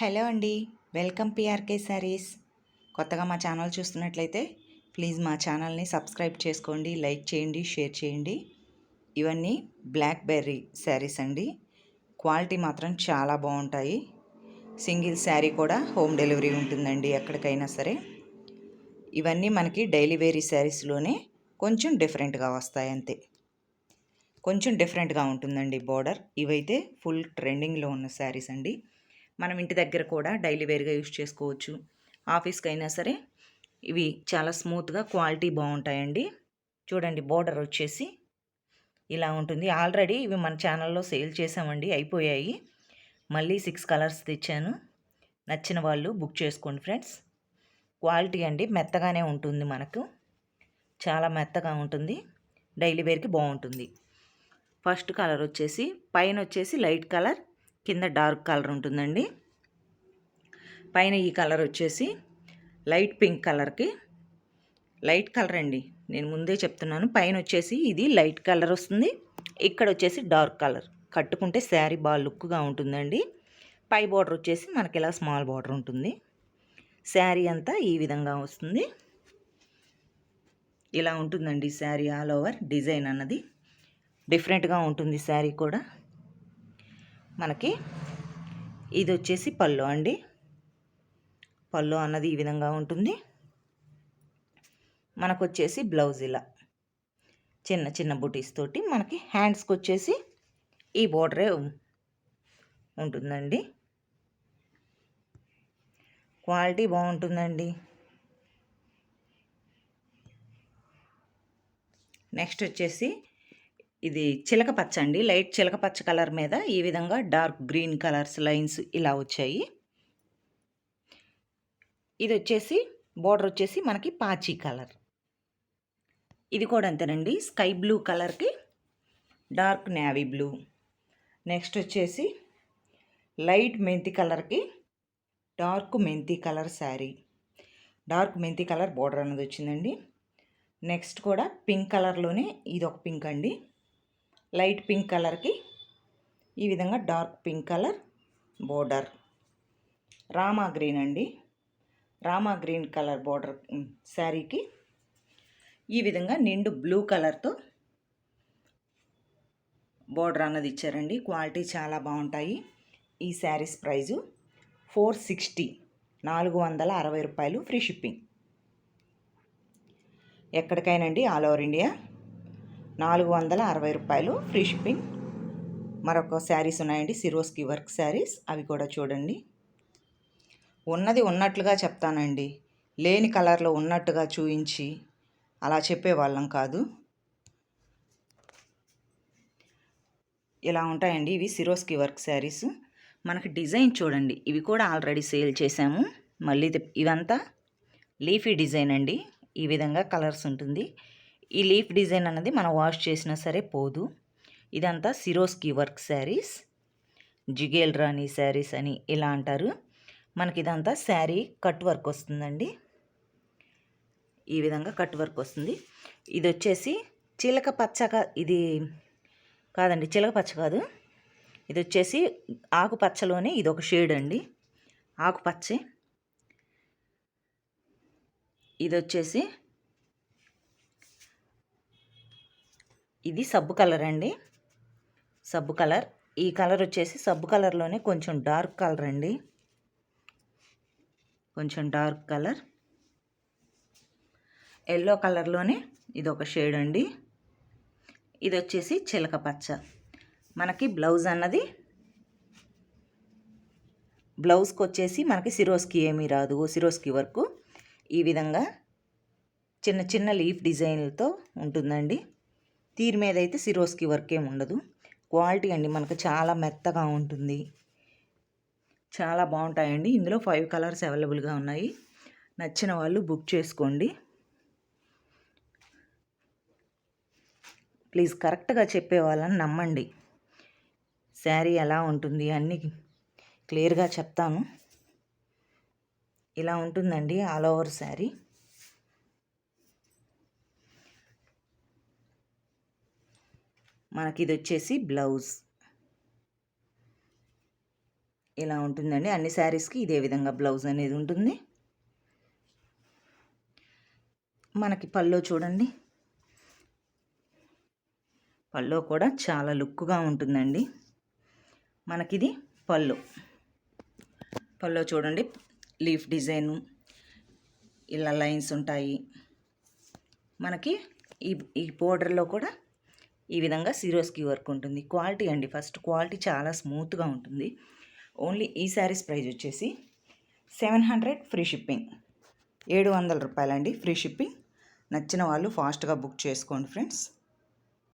Hello అండి welcome PRK saris కొత్తగా మా ఛానల్ చూస్తున్నట్లయితే ప్లీజ్ మా ఛానల్ని సబ్స్క్రైబ్ చేసుకోండి లైక్ చేయండి షేర్ చేయండి. ఇవన్నీ బ్లాక్ బెర్రీ శారీస్ అండి. క్వాలిటీ మాత్రం చాలా బాగుంటాయి. సింగిల్ శారీ కూడా హోమ్ డెలివరీ ఉంటుందండి ఎక్కడికైనా సరే. ఇవన్నీ మనకి డైలీ వేరీ శారీస్లోనే కొంచెం డిఫరెంట్గా వస్తాయి అంతే. కొంచెం డిఫరెంట్గా ఉంటుందండి బోర్డర్. ఇవైతే ఫుల్ ట్రెండింగ్లో ఉన్న శారీస్ అండి. మనం ఇంటి దగ్గర కూడా డైలీ వేర్గా యూస్ చేసుకోవచ్చు. ఆఫీస్కి అయినా సరే ఇవి చాలా స్మూత్గా క్వాలిటీ బాగుంటాయండి. చూడండి బోర్డర్ వచ్చేసి ఇలా ఉంటుంది. ఆల్రెడీ ఇవి మన ఛానల్లో సేల్ చేసామండి అయిపోయాయి. మళ్ళీ సిక్స్ కలర్స్ తెచ్చాను. నచ్చిన వాళ్ళు బుక్ చేసుకోండి ఫ్రెండ్స్. క్వాలిటీ అండి మెత్తగానే ఉంటుంది మనకు. చాలా మెత్తగా ఉంటుంది. డైలీ వేర్కి బాగుంటుంది. ఫస్ట్ కలర్ వచ్చేసి పైన వచ్చేసి లైట్ కలర్ కింద డార్క్ కలర్ ఉంటుందండి. పైన ఈ కలర్ వచ్చేసి లైట్ పింక్ కలర్కి. లైట్ కలర్ అండి. నేను ముందే చెప్తున్నాను. పైన వచ్చేసి ఇది లైట్ కలర్ వస్తుంది. ఇక్కడ వచ్చేసి డార్క్ కలర్. కట్టుకుంటే శారీ బాగా లుక్గా ఉంటుందండి. పై బార్డర్ వచ్చేసి మనకి ఇలా స్మాల్ బార్డర్ ఉంటుంది. శారీ అంతా ఈ విధంగా వస్తుంది. ఇలా ఉంటుందండి శారీ ఆల్ ఓవర్ డిజైన్ అన్నది. డిఫరెంట్గా ఉంటుంది శారీ కూడా. మనకి ఇది వచ్చేసి పళ్ళు అండి. పళ్ళు అన్నది ఈ విధంగా ఉంటుంది. మనకు వచ్చేసి బ్లౌజ్ ఇలా. చిన్న చిన్న బుటీస్ తోటి మనకి హ్యాండ్స్కి వచ్చేసి ఈ బోర్డరే ఉంటుందండి. క్వాలిటీ బాగుంటుందండి. నెక్స్ట్ వచ్చేసి ఇది చిలక పచ్చ అండి. లైట్ చిలక పచ్చ కలర్ మీద ఈ విధంగా డార్క్ గ్రీన్ కలర్స్ లైన్స్ ఇలా వచ్చాయి. ఇది వచ్చేసి బోర్డర్ వచ్చేసి మనకి పాచీ కలర్. ఇది కూడా అంతేనండి. స్కై బ్లూ కలర్కి డార్క్ నేవీ బ్లూ. నెక్స్ట్ వచ్చేసి లైట్ మెంతి కలర్కి డార్క్ మెంతి కలర్ శారీ. డార్క్ మెంతి కలర్ బోర్డర్ అనేది వచ్చిందండి. నెక్స్ట్ కూడా పింక్ కలర్లోనే ఇది ఒక పింక్ అండి. లైట్ పింక్ కలర్కి ఈ విధంగా dark pink colour border. Rama green అండి. రామా గ్రీన్ కలర్ బోర్డర్ శారీకి ఈ విధంగా నిండు బ్లూ కలర్తో బోర్డర్ అన్నది ఇచ్చారండి. క్వాలిటీ చాలా బాగుంటాయి. ఈ శారీస్ ప్రైజు ఫోర్ సిక్స్టీ నాలుగు వందల అరవై రూపాయలు ఫ్రీ షిప్పింగ్. ఎక్కడికైనా అండి ఆల్ ఓవర్ ఇండియా. నాలుగు వందల అరవై రూపాయలు ఫ్రీ షిప్పింగ్. మరొక శారీస్ ఉన్నాయండి సిరోస్కి వర్క్ శారీస్. అవి కూడా చూడండి. ఉన్నది ఉన్నట్లుగా చెప్తానండి. లేని కలర్లో ఉన్నట్టుగా చూయించి అలా చెప్పేవాళ్ళం కాదు. ఇలా ఉంటాయండి ఇవి సిరోస్కి వర్క్ శారీస్. మనకి డిజైన్ చూడండి. ఇవి కూడా ఆల్రెడీ సేల్ చేశాము. మళ్ళీ ఇదంతా లీఫీ డిజైన్ అండి. ఈ విధంగా కలర్స్ ఉంటుంది. ఈ లీఫ్ డిజైన్ అనేది మనం వాష్ చేసినా సరే పోదు. ఇదంతా సిరోస్కి వర్క్ శారీస్. జిగేల్ రాణి శారీస్ అని ఇలా అంటారు? మనకి ఇదంతా శారీ కట్ వర్క్ వస్తుందండి. ఈ విధంగా కట్ వర్క్ వస్తుంది. ఇది వచ్చేసి చిలక పచ్చగా ఇది కాదండి చిలక పచ్చ కాదు. ఇది వచ్చేసి ఆకుపచ్చలోనే ఇది ఒక షేడ్ అండి. ఆకుపచ్చే ఇది వచ్చేసి ఇది సబ్బు కలర్ అండి. సబ్బు కలర్. ఈ కలర్ వచ్చేసి సబ్బు కలర్లోనే కొంచెం డార్క్ కలర్ అండి. కొంచెం డార్క్ కలర్. ఎల్లో కలర్లోనే ఇది ఒక షేడ్ అండి. ఇది వచ్చేసి చిలక పచ్చ. మనకి బ్లౌజ్ అన్నది బ్లౌజ్కి వచ్చేసి మనకి సిరోస్కి ఏమీ రాదు. సిరోస్కి వరకు. ఈ విధంగా చిన్న చిన్న లీఫ్ డిజైన్లతో ఉంటుందండి. తీరు మీద అయితే సిరోస్కి వర్క్ ఏమి ఉండదు. క్వాలిటీ అండి మనకు చాలా మెత్తగా ఉంటుంది. చాలా బాగుంటాయండి. ఇందులో ఫైవ్ కలర్స్ అవైలబుల్గా ఉన్నాయి. నచ్చిన వాళ్ళు బుక్ చేసుకోండి. ప్లీజ్ కరెక్ట్గా చెప్పే వాళ్ళని నమ్మండి. శారీ ఎలా ఉంటుంది అన్నీ క్లియర్గా చెప్తాను. ఇలా ఉంటుందండి ఆల్ ఓవర్ శారీ. మనకి ఇది వచ్చేసి బ్లౌజ్. ఇలా ఉంటుందండి. అన్ని శారీస్కి ఇదే విధంగా బ్లౌజ్ అనేది ఉంటుంది. మనకి పల్లో చూడండి. పల్లో కూడా చాలా లుక్గా ఉంటుందండి. మనకిది పళ్ళు. పల్లో చూడండి. Leaf design. ఇలా లైన్స్ ఉంటాయి. మనకి ఈ ఈ బోర్డర్లో కూడా ఈ విధంగా సిరోస్కి వర్క్ ఉంటుంది. క్వాలిటీ అండి. ఫస్ట్ క్వాలిటీ చాలా స్మూత్గా ఉంటుంది. ఓన్లీ ఈ శారీస్ ప్రైస్ వచ్చేసి సెవెన్ హండ్రెడ్ ఫ్రీ షిప్పింగ్ ఏడు వందల రూపాయలండి. ఫ్రీ షిప్పింగ్ నచ్చిన వాళ్ళు ఫాస్ట్గా బుక్ చేసుకోండి ఫ్రెండ్స్